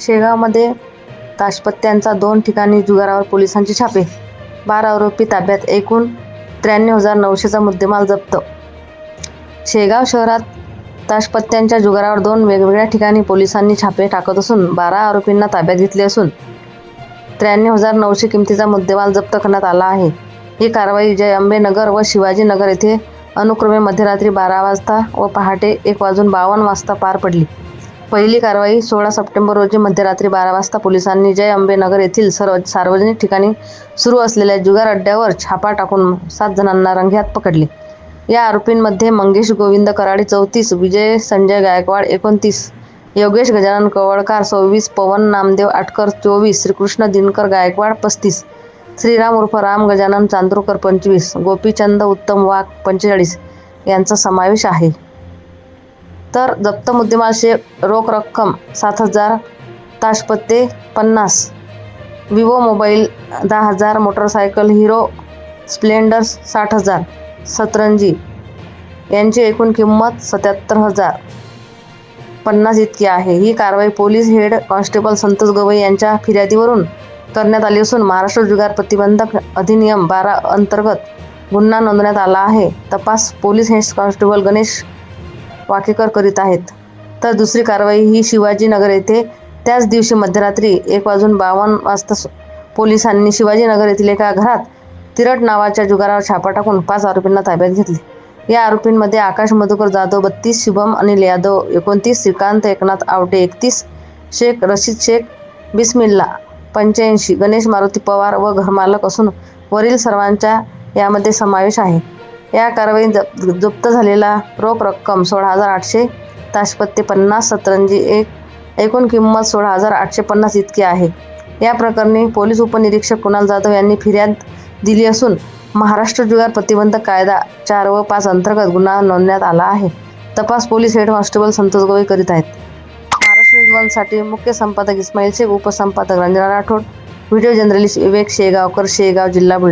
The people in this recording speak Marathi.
शेगावमध्ये दाम्पत्यांचा दोन ठिकाणी जुगारावर पोलिसांचे छापे. बारा आरोपी ताब्यात एकूण त्र्याण्णव हजार नऊशेचा मुद्देमाल जप्त. शेगाव शहरात ताशपत्त्यांच्या जुगारावर दोन वेगवेगळ्या ठिकाणी पोलिसांनी छापे टाकत असून बारा आरोपींना ताब्यात घेतले असून त्र्याण्णव हजार नऊशे किमतीचा मुद्देमाल जप्त करण्यात आला आहे. ही कारवाई जय अंबेनगर व शिवाजीनगर येथे अनुक्रमे मध्यरात्री बारा वाजता व पहाटे एक वाजून बावन्न वाजता पार पडली. पहिली कारवाई सोळा सप्टेंबर रोजी मध्यरात्री बारा वाजता पोलिसांनी जय अंबेनगर येथील सर्व सार्वजनिक ठिकाणी सुरू असलेल्या जुगार अड्ड्यावर छापा टाकून सात जणांना रंगेहात पकडले. या आरोपींमध्ये मंगेश गोविंद कराडे चौतीस विजय संजय गायकवाड एकोणतीस योगेश गजानन कवळकार सव्वीस पवन नामदेव आटकर चोवीस श्रीकृष्ण दिनकर गायकवाड पस्तीस श्रीराम उर्फ राम गजानन चांद्रोकर पंचवीस गोपीचंद उत्तम वाघ पंचेचाळीस यांचा समावेश आहे. तर जप्त मुद्देमालशे रोख रक्कम सात हजार ताशपत्ते पन्नास विवो मोबाईल दहा हजार मोटरसायकल हिरो स्प्लेंडर साठ हजार सतरंजी यांची एकूण किंमत सत्याहत्तर हजार. पन्नास इतकी आहे. ही कारवाई police head constable Santosh Gawai यांच्या फिर्यादीवरून करण्यात आली असून महाराष्ट्र जुगार प्रतिबंधक अधिनियम बारा अंतर्गत गुन्हा नोंदवण्यात आला आहे. तपास police head constable Ganesh Wakekar करीत आहेत. तर दुसरी कारवाई ही शिवाजीनगर येथे त्याच दिवशी मध्यरात्री एक वाजून बावन्न वाजता पोलिसांनी शिवाजीनगर येथील एका घरात तिरट नावाच्या जुगारावर छापा टाकून पाच आरोपींना ताब्यात घेतले. या आरोपींमध्ये आकाश मधुकर जाधव बत्तीस शुभम अनिल यादव एकोणतीस श्रीकांत एकनाथ आवटे एकतीस शेख रशीद शेख बिस्मिल्ला पंच्याऐंशी गणेश मारुती पवार व घरमालक असून वरील सर्वांचा यामध्ये समावेश आहे. या कारवाईत जप जप्त झालेला रोख रक्कम सोळा हजार आठशे ताशपत्ते पन्नास सतरंजी एक एकूण किंमत सोळा हजार आठशे पन्नास इतकी आहे. या प्रकरणी पोलीस उपनिरीक्षक कुणाल जाधव यांनी फिर्याद दिली असून महाराष्ट्र जुगार प्रतिबंधक कायदा चार व पाच अंतर्गत गुन्हा नोंदण्यात आला आहे. तपास police head constable Santosh Gowe करीत आहेत. महाराष्ट्र जीवनसाठी मुख्य संपादक इस्माईल शेख उपसंपादक रंजना राठोड व्हिडिओ जर्नलिस्ट विवेक शेगावकर शेगाव जिल्हा बुलढाणा.